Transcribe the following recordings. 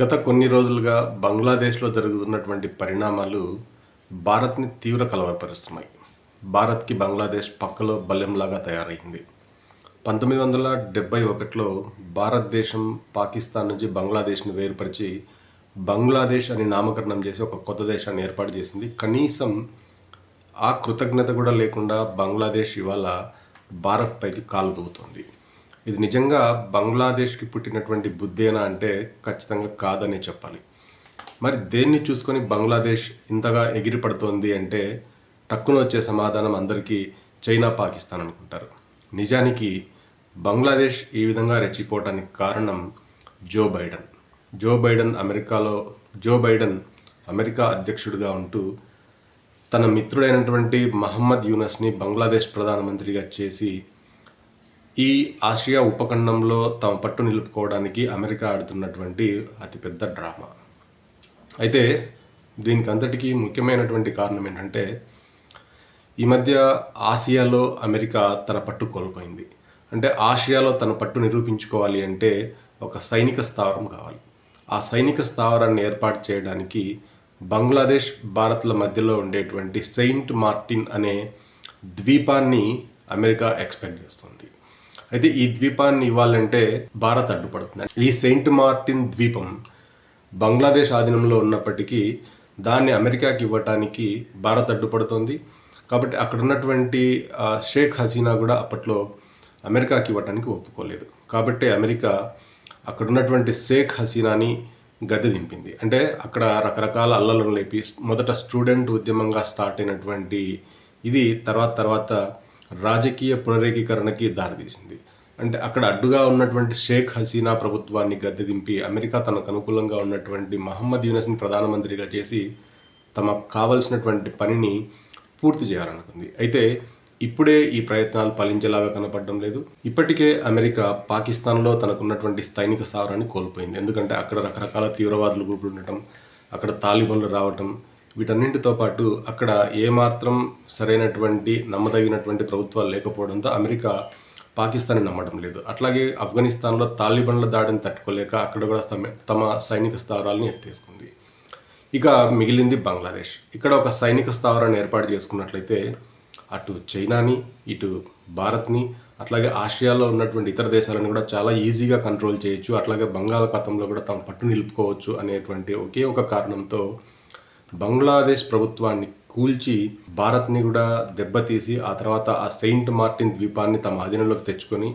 గత కొన్ని రోజులుగా బంగ్లాదేశ్లో జరుగుతున్నటువంటి పరిణామాలు భారత్ని తీవ్ర కలవరపరుస్తున్నాయి. భారత్కి బంగ్లాదేశ్ పక్కలో బల్లెంలాగా తయారైంది. పంతొమ్మిది వందల డెబ్బై ఒకటిలో భారతదేశం పాకిస్తాన్ నుంచి బంగ్లాదేశ్ని వేరుపరిచి బంగ్లాదేశ్ అని నామకరణం చేసి ఒక కొత్త దేశాన్ని ఏర్పాటు చేసింది. కనీసం ఆ కృతజ్ఞత కూడా లేకుండా బంగ్లాదేశ్ ఇవాళ భారత్ పైకి కాలు దూగుతుంది ఇది నిజంగా బంగ్లాదేశ్కి పుట్టినటువంటి బుద్ధేనా అంటే ఖచ్చితంగా కాదనే చెప్పాలి. మరి దేన్ని చూసుకొని బంగ్లాదేశ్ ఇంతగా ఎగిరిపడుతోంది అంటే టక్కున వచ్చే సమాధానం అందరికీ చైనా పాకిస్తాన్ అనుకుంటారు. నిజానికి బంగ్లాదేశ్ ఈ విధంగా రెచ్చిపోవటానికి కారణం జో బైడెన్. జో బైడెన్ అమెరికాలో జో బైడెన్ అమెరికా అధ్యక్షుడిగా ఉంటూ తన మిత్రుడైనటువంటి మహమ్మద్ యూనస్ని బంగ్లాదేశ్ ప్రధానమంత్రిగా చేసి ఈ ఆసియా ఉపఖండంలో తమ పట్టు నిలుపుకోవడానికి అమెరికా ఆడుతున్నటువంటి అతిపెద్ద డ్రామా. అయితే దీనికి అంతటికీ ముఖ్యమైనటువంటి కారణం ఏంటంటే ఈ మధ్య ఆసియాలో అమెరికా తన పట్టు కోల్పోయింది. అంటే ఆసియాలో తన పట్టు నిరూపించుకోవాలి అంటే ఒక సైనిక స్థావరం కావాలి. ఆ సైనిక స్థావరాన్ని ఏర్పాటు చేయడానికి బంగ్లాదేశ్ భారత్ల మధ్యలో ఉండేటువంటి సెయింట్ మార్టిన్ అనే ద్వీపాన్ని అమెరికా ఎక్స్పెక్ట్ చేస్తుంది. అయితే ఈ ద్వీపాన్ని ఇవ్వాలంటే భారత్ అడ్డుపడుతుంది. ఈ సెయింట్ మార్టిన్ ద్వీపం బంగ్లాదేశ్ ఆధీనంలో ఉన్నప్పటికీ దాన్ని అమెరికాకి ఇవ్వటానికి భారత్ అడ్డుపడుతోంది. కాబట్టి అక్కడ ఉన్నటువంటి షేక్ హసీనా కూడా అప్పట్లో అమెరికాకి ఇవ్వటానికి ఒప్పుకోలేదు. కాబట్టి అమెరికా అక్కడ ఉన్నటువంటి షేక్ హసీనాని గద్దె దింపింది. అంటే అక్కడ రకరకాల అల్లలను లేపి మొదట స్టూడెంట్ ఉద్యమంగా స్టార్ట్ అయినటువంటి ఇది తర్వాత తర్వాత రాజకీయ పునరేకీకరణకి దారితీసింది. అంటే అక్కడ అడ్డుగా ఉన్నటువంటి షేక్ హసీనా ప్రభుత్వాన్ని గద్దె దింపి అమెరికా తనకు అనుకూలంగా ఉన్నటువంటి మహమ్మద్ యూనస్ని ప్రధానమంత్రిగా చేసి తమకు కావలసినటువంటి పనిని పూర్తి చేయాలనుకుంది. అయితే ఇప్పుడే ఈ ప్రయత్నాలు ఫలించేలాగా కనపడడం లేదు. ఇప్పటికే అమెరికా పాకిస్తాన్లో తనకున్నటువంటి సైనిక స్థావరాన్ని కోల్పోయింది. ఎందుకంటే అక్కడ రకరకాల తీవ్రవాదులు గ్రూపులు ఉండటం అక్కడ తాలిబన్లు రావటం వీటన్నింటితో పాటు అక్కడ ఏమాత్రం సరైనటువంటి నమ్మదగినటువంటి ప్రభుత్వాలు లేకపోవడంతో అమెరికా పాకిస్తాన్ని నమ్మడం లేదు. అట్లాగే ఆఫ్ఘనిస్తాన్లో తాలిబన్ల దాడిని తట్టుకోలేక అక్కడ కూడా తమ- తమ సైనిక స్థావరాలను ఎత్తేసుకుంది. ఇక మిగిలింది బంగ్లాదేశ్. ఇక్కడ ఒక సైనిక స్థావరాన్ని ఏర్పాటు చేసుకున్నట్లయితే అటు చైనాని ఇటు భారత్ని అట్లాగే ఆసియాలో ఉన్నటువంటి ఇతర దేశాలను కూడా చాలా ఈజీగా కంట్రోల్ చేయొచ్చు. అట్లాగే బంగాళాఖాతంలో కూడా తమ పట్టు నిలుపుకోవచ్చు అనేటువంటి ఒకే ఒక కారణంతో బంగ్లాదేశ్ ప్రభుత్వాన్ని కూల్చి భారత్ని కూడా దెబ్బతీసి ఆ తర్వాత ఆ సెయింట్ మార్టిన్ ద్వీపాన్ని తమ అధీనంలోకి తెచ్చుకొని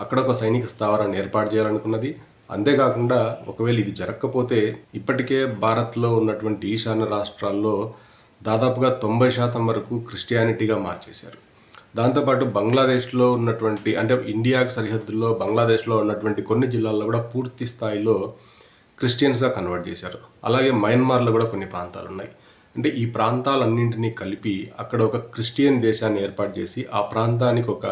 అక్కడ ఒక సైనిక స్థావరాన్ని ఏర్పాటు చేయాలనుకున్నది. అంతేకాకుండా ఒకవేళ ఇది జరగకపోతే ఇప్పటికే భారత్లో ఉన్నటువంటి ఈశాన్య రాష్ట్రాల్లో దాదాపుగా తొంభై శాతం వరకు క్రిస్టియానిటీగా మార్చేశారు. దాంతోపాటు బంగ్లాదేశ్లో ఉన్నటువంటి అంటే ఇండియాకి సరిహద్దుల్లో బంగ్లాదేశ్లో ఉన్నటువంటి కొన్ని జిల్లాల్లో కూడా పూర్తి స్థాయిలో క్రిస్టియన్స్గా కన్వర్ట్ చేశారు. అలాగే మయన్మార్లో కూడా కొన్ని ప్రాంతాలు ఉన్నాయి అంటే ఈ ప్రాంతాలన్నింటినీ కలిపి అక్కడ ఒక క్రిస్టియన్ దేశాన్ని ఏర్పాటు చేసి ఆ ప్రాంతానికి ఒక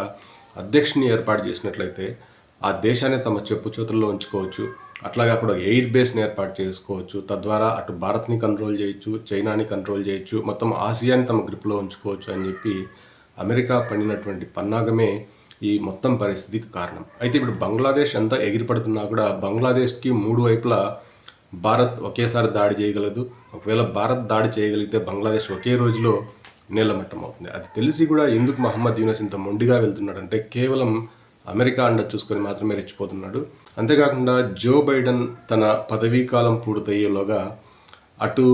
అధ్యక్షుని ఏర్పాటు చేసినట్లయితే ఆ దేశాన్ని తమ చెప్పు చేతుల్లో ఉంచుకోవచ్చు. అట్లాగే అక్కడ ఎయిర్ బేస్ని ఏర్పాటు చేసుకోవచ్చు. తద్వారా అటు భారత్ని కంట్రోల్ చేయొచ్చు చైనాని కంట్రోల్ చేయొచ్చు మొత్తం ఆసియాని తమ గ్రిప్లో ఉంచుకోవచ్చు అని చెప్పి అమెరికా పడినటువంటి పన్నాగమే ఈ మొత్తం పరిస్థితికి కారణం. అయితే ఇప్పుడు బంగ్లాదేశ్ ఎంత ఎగిరిపడుతున్నా కూడా బంగ్లాదేశ్కి మూడు వైపులా భారత్ ఒకేసారి దాడి చేయగలదు. ఒకవేళ భారత్ దాడి చేయగలిగితే బంగ్లాదేశ్ ఒకే రోజులో నీలమట్టం అవుతుంది. అది తెలిసి కూడా ఎందుకు మహమ్మద్ యూనస్ ఇంత మొండిగా వెళ్తున్నాడంటే కేవలం అమెరికా అండ చూసుకొని మాత్రమే రెచ్చిపోతున్నాడు. అంతేకాకుండా జో బైడెన్ తన పదవీ కాలం పూర్తయ్యేలోగా అటు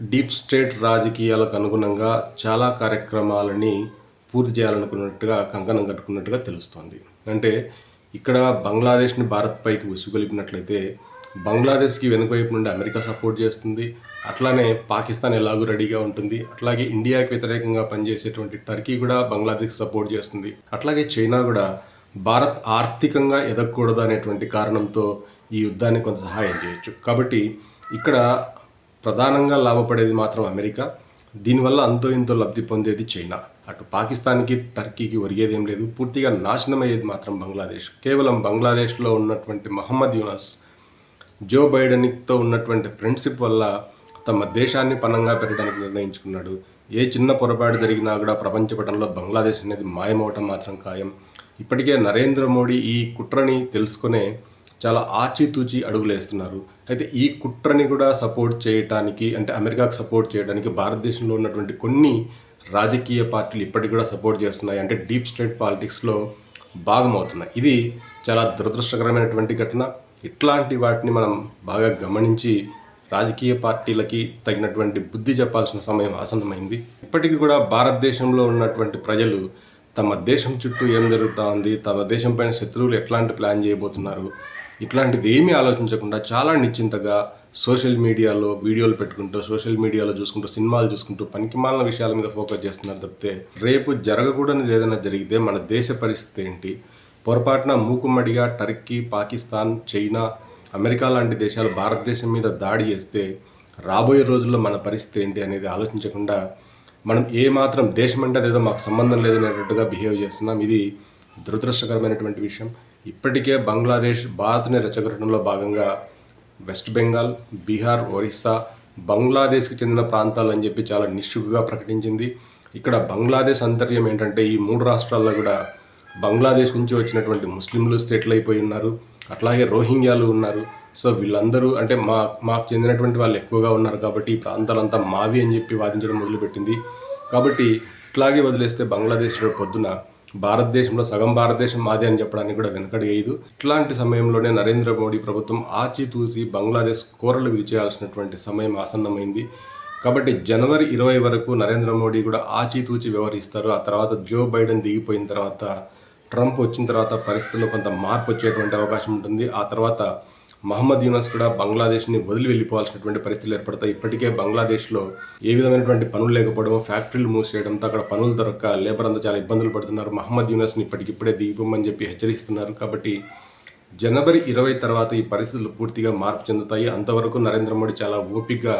డీప్ స్టేట్ రాజకీయాలకు అనుగుణంగా చాలా కార్యక్రమాలని పూర్తి చేయాలనుకున్నట్టుగా కంకణం కట్టుకున్నట్టుగా తెలుస్తోంది. అంటే ఇక్కడ బంగ్లాదేశ్ని భారత్ పైకి ఉసుగొలిపినట్లయితే బంగ్లాదేశ్కి వెనుకవైపు నుండి అమెరికా సపోర్ట్ చేస్తుంది. అట్లానే పాకిస్తాన్ ఎలాగూ రెడీగా ఉంటుంది. అట్లాగే ఇండియాకి వ్యతిరేకంగా పనిచేసేటువంటి టర్కీ కూడా బంగ్లాదేశ్ సపోర్ట్ చేస్తుంది. అట్లాగే చైనా కూడా భారత్ ఆర్థికంగా ఎదగకూడదు అనేటువంటి కారణంతో ఈ యుద్ధాన్ని కొంత సహాయం చేయొచ్చు. కాబట్టి ఇక్కడ ప్రధానంగా లాభపడేది మాత్రం అమెరికా. దీనివల్ల అంతో ఇంతో లబ్ధి పొందేది చైనా. అటు పాకిస్తాన్కి టర్కీకి ఒరిగేది ఏం లేదు. పూర్తిగా నాశనం అయ్యేది మాత్రం బంగ్లాదేశ్. కేవలం బంగ్లాదేశ్లో ఉన్నటువంటి మహమ్మద్ యూనస్ జో బైడెన్తో ఉన్నటువంటి ఫ్రెండ్షిప్ వల్ల తమ దేశాన్ని పనంగా పెట్టడానికి నిర్ణయించుకున్నాడు. ఏ చిన్న పొరపాటు జరిగినా కూడా ప్రపంచ పటంలో బంగ్లాదేశ్ అనేది మాయమవటం మాత్రం ఖాయం. ఇప్పటికే నరేంద్ర మోడీ ఈ కుట్రని తెలుసుకునే చాలా ఆచితూచి అడుగులు వేస్తున్నారు. అయితే ఈ కుట్రని కూడా సపోర్ట్ చేయడానికి అంటే అమెరికాకు సపోర్ట్ చేయడానికి భారతదేశంలో ఉన్నటువంటి కొన్ని రాజకీయ పార్టీలు ఇప్పటికి కూడా సపోర్ట్ చేస్తున్నాయి. అంటే డీప్ స్టేట్ పాలిటిక్స్లో భాగమవుతున్నాయి ఇది చాలా దురదృష్టకరమైనటువంటి ఘటన. ఇట్లాంటి వాటిని మనం బాగా గమనించి రాజకీయ పార్టీలకి తగినటువంటి బుద్ధి చెప్పాల్సిన సమయం ఆసన్నమైంది. ఇప్పటికీ కూడా భారతదేశంలో ఉన్నటువంటి ప్రజలు తమ దేశం చుట్టూ ఏం జరుగుతూ ఉంది తమ దేశం పైన శత్రువులు ఎట్లాంటి ప్లాన్ చేయబోతున్నారు ఇట్లాంటిది ఏమీ ఆలోచించకుండా చాలా నిశ్చింతగా సోషల్ మీడియాలో వీడియోలు పెట్టుకుంటూ సోషల్ మీడియాలో చూసుకుంటూ సినిమాలు చూసుకుంటూ పనికిమాలిన విషయాల మీద ఫోకస్ చేస్తున్నారు తప్పితే రేపు జరగకూడనిది ఏదైనా జరిగితే మన దేశ పరిస్థితి ఏంటి? పొరపాటున మూకుమ్మడిగా టర్కీ పాకిస్తాన్ చైనా అమెరికా లాంటి దేశాలు భారతదేశం మీద దాడి చేస్తే రాబోయే రోజుల్లో మన పరిస్థితి ఏంటి అనేది ఆలోచించకుండా మనం ఏ మాత్రం దేశం అంటే అదేదో మాకు సంబంధం లేదనేటట్టుగా బిహేవ్ చేస్తున్నాం. ఇది దురదృష్టకరమైనటువంటి విషయం. ఇప్పటికే బంగ్లాదేశ్ భారత్ని రెచ్చగొట్టడంలో భాగంగా వెస్ట్ బెంగాల్ బీహార్ ఒరిస్సా బంగ్లాదేశ్కి చెందిన ప్రాంతాలు అని చెప్పి చాలా నిశ్చుకుగా ప్రకటించింది. ఇక్కడ బంగ్లాదేశ్ అంతర్యం ఏంటంటే ఈ మూడు రాష్ట్రాల్లో కూడా బంగ్లాదేశ్ నుంచి వచ్చినటువంటి ముస్లింలు సెటిల్ అయిపోయి ఉన్నారు. అట్లాగే రోహింగ్యాలు ఉన్నారు. సో వీళ్ళందరూ అంటే మా మాకు చెందినటువంటి వాళ్ళు ఎక్కువగా ఉన్నారు కాబట్టి ఈ ప్రాంతాలంతా మావి అని చెప్పి వాదించడం మొదలుపెట్టింది. కాబట్టి ఇట్లాగే వదిలేస్తే బంగ్లాదేశ్ రేపు పొద్దున భారతదేశంలో సగం భారతదేశం మాది అని చెప్పడానికి కూడా వెనకడిగేయదు ఇట్లాంటి సమయంలోనే నరేంద్ర మోడీ ప్రభుత్వం ఆచితూసి బంగ్లాదేశ్ కూరలు విరిచేయాల్సినటువంటి సమయం ఆసన్నమైంది. కాబట్టి జనవరి ఇరవై వరకు నరేంద్ర మోడీ కూడా ఆచితూచి వ్యవహరిస్తారు. ఆ తర్వాత జో బైడెన్ దిగిపోయిన తర్వాత ట్రంప్ వచ్చిన తర్వాత పరిస్థితుల్లో కొంత మార్పు వచ్చేటువంటి అవకాశం ఉంటుంది. ఆ తర్వాత మహమ్మద్ యూనస్ కూడా బంగ్లాదేశ్ని వదిలి వెళ్ళిపోవాల్సినటువంటి పరిస్థితులు ఏర్పడతాయి. ఇప్పటికే బంగ్లాదేశ్లో ఏ విధమైనటువంటి పనులు లేకపోవడం ఫ్యాక్టరీలు మూసేయడంతో అక్కడ పనులు దొరక్క లేబర్ అంతా చాలా ఇబ్బందులు పడుతున్నారు. మహమ్మద్ యూనస్ని ఇప్పటికిప్పుడే దిగిపోమని చెప్పి హెచ్చరిస్తున్నారు. కాబట్టి జనవరి ఇరవై తర్వాత ఈ పరిస్థితులు పూర్తిగా మార్పు చెందుతాయి. అంతవరకు నరేంద్ర మోడీ చాలా ఓపికగా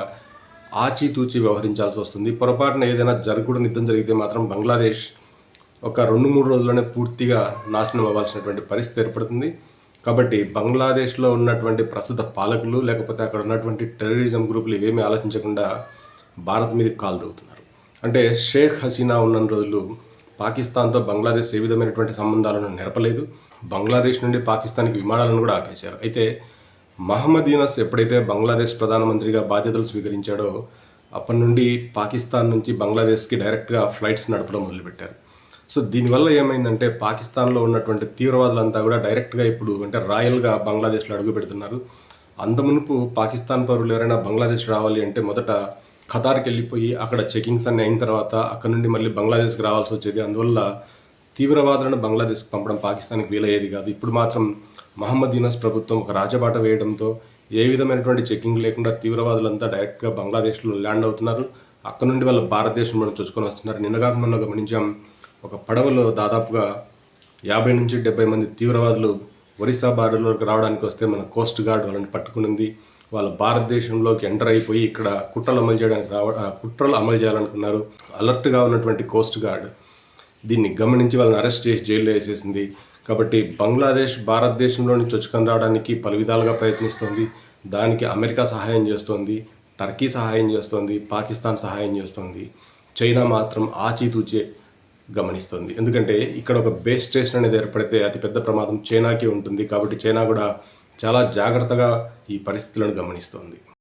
ఆచితూచి వ్యవహరించాల్సి వస్తుంది. పొరపాటున ఏదైనా జరగకూడని యుద్ధం జరిగితే మాత్రం బంగ్లాదేశ్ ఒక రెండు మూడు రోజుల్లోనే పూర్తిగా నాశనం అవ్వాల్సినటువంటి పరిస్థితి ఏర్పడుతుంది. కాబట్టి బంగ్లాదేశ్లో ఉన్నటువంటి ప్రస్తుత పాలకులు లేకపోతే అక్కడ ఉన్నటువంటి టెర్రరిజం గ్రూపులు ఇవేమీ ఆలోచించకుండా భారత్ మీదకి కాల్ దవుతున్నారు అంటే షేక్ హసీనా ఉన్న రోజులు పాకిస్తాన్తో బంగ్లాదేశ్ ఏ విధమైనటువంటి సంబంధాలను నెరపలేదు. బంగ్లాదేశ్ నుండి పాకిస్తాన్కి విమానాలను కూడా ఆపేశారు. అయితే మహమ్మద్ యూనస్ ఎప్పుడైతే బంగ్లాదేశ్ ప్రధానమంత్రిగా బాధ్యతలు స్వీకరించాడో అప్పటి నుండి పాకిస్తాన్ నుంచి బంగ్లాదేశ్కి డైరెక్ట్గా ఫ్లైట్స్ నడపడం మొదలుపెట్టారు. సో దీనివల్ల ఏమైందంటే పాకిస్తాన్లో ఉన్నటువంటి తీవ్రవాదులంతా కూడా డైరెక్ట్గా ఇప్పుడు అంటే రాయల్గా బంగ్లాదేశ్లో అడుగు పెడుతున్నారు. అంతమునుపు పాకిస్తాన్ పౌరులు ఎవరైనా బంగ్లాదేశ్ రావాలి అంటే మొదట ఖతార్కి వెళ్ళిపోయి అక్కడ చెకింగ్స్ అన్ని అయిన తర్వాత అక్కడ నుండి మళ్ళీ బంగ్లాదేశ్కి రావాల్సి వచ్చేది. అందువల్ల తీవ్రవాదులను బంగ్లాదేశ్కి పంపడం పాకిస్తాన్కి వీలయ్యేది కాదు. ఇప్పుడు మాత్రం మహమ్మద్ యూనస్ ప్రభుత్వం ఒక రాజబాట వేయడంతో ఏ విధమైనటువంటి చెకింగ్ లేకుండా తీవ్రవాదులంతా డైరెక్ట్గా బంగ్లాదేశ్లో ల్యాండ్ అవుతున్నారు. అక్కడ నుండి వాళ్ళు భారతదేశంలో చొచ్చుకొని వస్తున్నారు. నిన్నగాక మొన్న గమనించాం ఒక పడవలో దాదాపుగా యాభై నుంచి డెబ్బై మంది తీవ్రవాదులు ఒరిస్సా బార్డర్లోకి రావడానికి వస్తే మన కోస్ట్ గార్డ్ వాళ్ళని పట్టుకునింది. వాళ్ళు భారతదేశంలోకి ఎంటర్ అయిపోయి ఇక్కడ కుట్రలు అమలు చేయడానికి రావ కుట్రలు అమలు చేయాలనుకున్నారు. అలర్ట్గా ఉన్నటువంటి కోస్ట్ గార్డ్ దీన్ని గమనించి వాళ్ళని అరెస్ట్ చేసి జైల్లో వేసేసింది. కాబట్టి బంగ్లాదేశ్ భారతదేశంలో నుంచి చొచ్చుకొని రావడానికి పలు విధాలుగా ప్రయత్నిస్తోంది. దానికి అమెరికా సహాయం చేస్తోంది. టర్కీ సహాయం చేస్తోంది. పాకిస్తాన్ సహాయం చేస్తోంది. చైనా మాత్రం ఆచితూచే గమనిస్తుంది. ఎందుకంటే ఇక్కడ ఒక బేస్ స్టేషన్ అనేది ఏర్పడితే అతిపెద్ద ప్రమాదం చైనాకి ఉంటుంది. కాబట్టి చైనా కూడా చాలా జాగ్రత్తగా ఈ పరిస్థితులను గమనిస్తోంది.